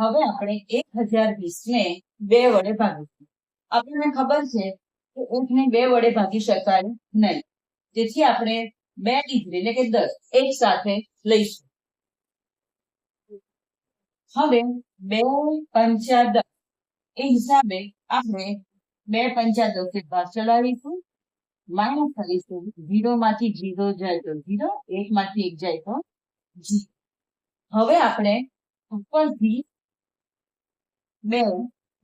હવે આપણે એક હજાર વીસ ને બે વડે ભાગીશું. આપણને ખબર છે કે એક ને બે વડે ભાગી શકાય નહીં. તેથી આપણે બે ડિગ્રી એટલે કે દસ એક સાથે લઈશું. હવે બે પંચા દસ. એ હિસાબે આપણે બે પંચા દસ ભાગ ચલાવીશું. માઇનસ કરીશું ઝીરો માંથી ઝીરો જાય તો ઝીરો, એક માંથી એક જાય તો ઝીરો. હવે આપણે ઉપરથી બે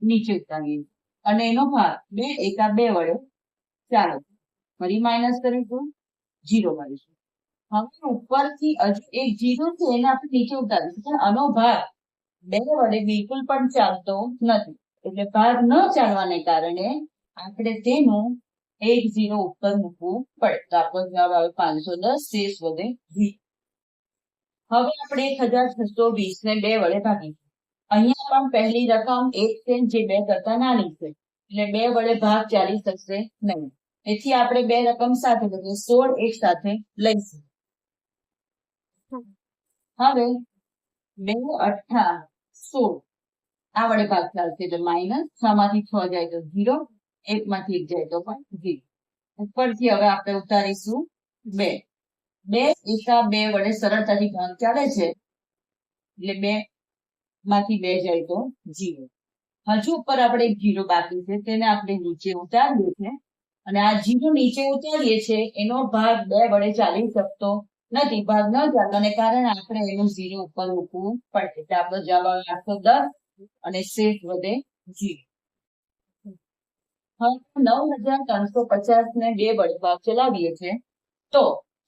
નીચે ઉતારીએ. અને એનો ભાગ બે એકા બે વડે ચાલો. ફરી માઇનસ કરીશું જીરો મળીશું હવે ઉપરથી હજુ એક જીરો છે, એને આપણે નીચે ઉતારીશું. પણ આનો ભાગ બે વડે બિલકુલ પણ ચાલતો નથી. એટલે ભાગ ન ચાલવાને કારણે આપણે તેનું એક ઝીરો ઉપર મૂકવું પડે. તો આપણો જવાબ આવે પાંચસો દસ, શેષ વધે હવે આપણે એક હજાર છસો વીસ ને બે વડે ભાગીશું. અહીંયા પણ પહેલી રકમ એક છે જે બે કરતા નાની છે. એટલે બે વડે ભાગ ચાલી શકશે નહીં. એથી આપણે બે રકમ સાથે સોળ એક સાથે લઈશું. હવે બે અઠા સોળ. આ વડે ભાગ ચાલશે એટલે માઇનસ છ માંથી છ જાય તો ઝીરો એક માંથી એક જાય તો પણ ઝીરો ઉપરથી હવે આપણે ઉતારીશું બે. બે એકા બે વડે સરળતાથી ભાગ ચાલે છે. એટલે બે માંથી બે જાય તો જીરો. હજુ ઉપર આપણે જીરો બાકી છે, તેને આપણે નીચે ઉતારીએ છીએ. અને આ જીરો નીચે ઉતારીએ છીએ, એનો ભાગ બે વડે ચાલી શકતો નથી, ભાગ ન ચાલવાને કારણે આપણે એનું જીરો ઉપર મૂકવું પડશે. આપણો જવાબ આવે દસ અને શેષ વધે જીરો. નવ હજાર ત્રણસો પચાસ ને બે વડે ભાગ ચલાવીએ છીએ. તો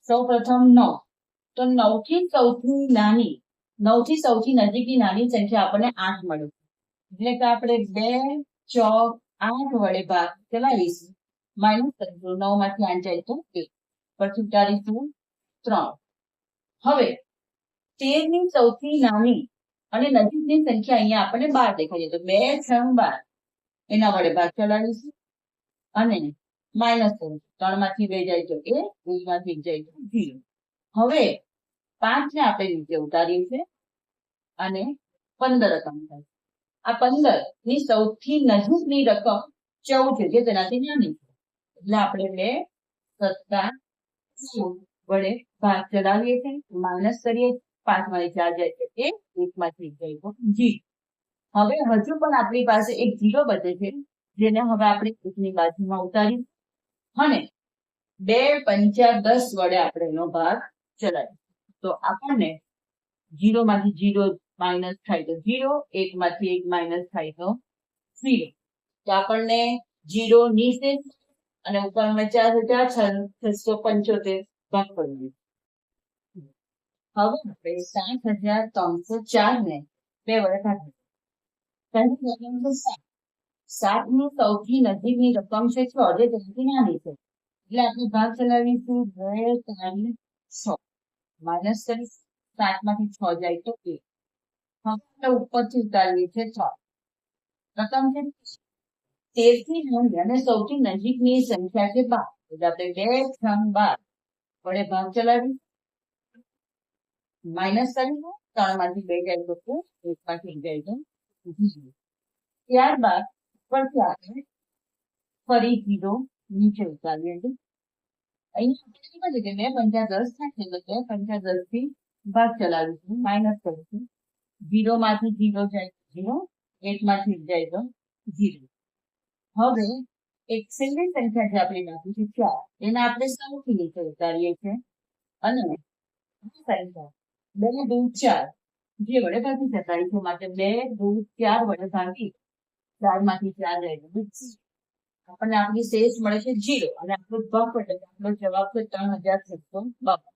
સૌ પ્રથમ નવ. તો નવથી સૌથી નાની નવથી સૌથી નજીકની નાની સંખ્યા આપણને આઠ મળે. એટલે કે આપણે બે, ચોક, આઠ વડે ભાગ ચલાવીશું. માઇનસ કરીશું નવમાંથી આઠ જાય તો પછી ઉતારીશું ત્રણ. હવે તેરની સૌથી નાની અને નજીકની સંખ્યા અહીંયા આપણને બાર દેખાય છે. તો બે, છ, બાર. એના વડે ભાગ ચલાવીશું અને માઇનસ કરીશું ત્રણમાંથી બે જાય તો એક બે માંથી જાય તો ઝીરો. હવે પાંચ ને આપણે નીચે ઉતારીએ છીએ. અને પંદર રકમ થાય. આ પંદરની સૌથી નજીકની રકમ ચૌદ છે, જે તેનાથી નાની છે. એટલે આપણે બે સત્તા વડે ભાગ ચલાવીએ છીએ માઇનસ કરીએ પાંચમાંથી ચાર જાય છે એક એક માંથી જાય જી હવે હજુ પણ આપણી પાસે એક જીરો બચે છે, જેને હવે આપણે એકની બાજુમાં ઉતારી અને બે પંચા દસ વડે આપણે એનો ભાગ ચલાવીએ તો આપણને જીરો માંથી જીરો માઇનસ થાય તો જીરો એક માંથી એક માઇનસ થાય તો ઝીરો. તો આપણને જીરો નીચે અને ઉપર ચાર હજાર છસો પંચોતેર ભાગ પડી હવે આપણે સાત હજાર ત્રણસો ચાર ને બે વડે પહેલી સાત સાત. ની સૌથી નજીકની રકમ છે છ, જે તેનાથી નાની છે. એટલે આપણે ભાગ ચલાવીશું બે ત્રણ છ. માઇનસ કરી સાતમાંથી છ જાય તો એક. આપણે ઉપરથી ઉતારવી છે, છ. પ્રથમ છે તેરથી નાની અને સૌથી નજીકની સંખ્યા છે, બાર. એટલે આપણે બે ત્રણ બાર. વડે ભાગ ચલાવી. માઇનસ કરીશું ત્રણમાંથી બે જાય તો એક માંથી એક જાય તો ત્યારબાદ ઉપરથી આપણે ફરી જીરો નીચે ઉતારીએ છીએ. અહીંયા બે પંચા દસ થાય છે તો બે પંચા દસથી ભાગ ચલાવીશું. માઇનસ કરીશું. જીરો માંથી ઝીરો જાય તો ઝીરો, એક માંથી જાય તો ઝીરો. હવે એક સિંગલ સંખ્યા જે આપણે નાખી છે ચાર, એને આપણે સૌથી નીચે ઉતારીએ છીએ. અને સંખ્યા બે દુ ચાર, જે વડે ભાગી શકાય છે, માટે બે દુ ચાર વડે ભાગી ચારમાંથી ચાર જાય આપણને આપણી શેષ મળે છે જીરો અને આપણો બફ એટલે આપણો જવાબ છે ત્રણ હજાર છસો બાવન.